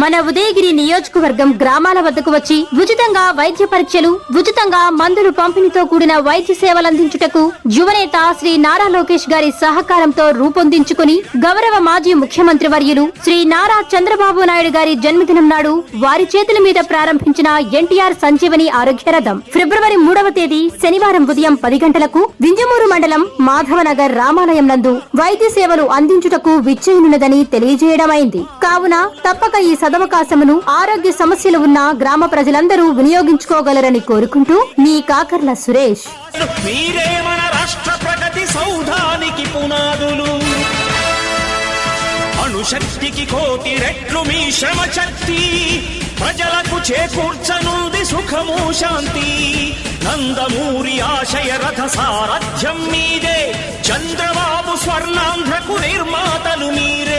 మన ఉదయగిరి నియోజకవర్గం గ్రామాల వద్దకు వచ్చి ఉచితంగా వైద్య పరీక్షలు ఉచితంగా మందులు పంపిణీతో కూడిన వైద్య సేవలందించుటకు యువనేత శ్రీ నారా లోకేష్ గారి సహకారంతో రూపొందించుకుని గౌరవ మాజీ ముఖ్యమంత్రి వర్యులు శ్రీ నారా చంద్రబాబు నాయుడు గారి జన్మదినం నాడు వారి చేతుల మీద ప్రారంభించిన ఎన్టీఆర్ సంజీవని ఆరోగ్య రథం. ఫిబ్రవరి మూడవ తేదీ శనివారం ఉదయం పది గంటలకు వింజమూరు మండలం మాధవనగర్ రామాలయం నందు వైద్య సేవలు అందించుటకు విచ్చేయనున్నదని తెలియజేయడమైంది. కావున తప్పక ఈ సదవకాశమును ఆరోగ్య సమస్యలు ఉన్న గ్రామ ప్రజలందరూ వినియోగించుకోగలరని కోరుకుంటూ మీ కాకర్ల సురేష్. మీరే రాష్ట్ర ప్రగతి సౌధానికి పునాదులు. అణుశక్తికి కోటి రెట్లు మీ శ్రమ శక్తి ప్రజలకు చేకూర్చనుంది సుఖము శాంతి. నందమూరి ఆశయ రథ సారథ్యం మీదే. చంద్రబాబు స్వర్ణాంధ్రకు నిర్మాతలు మీరే.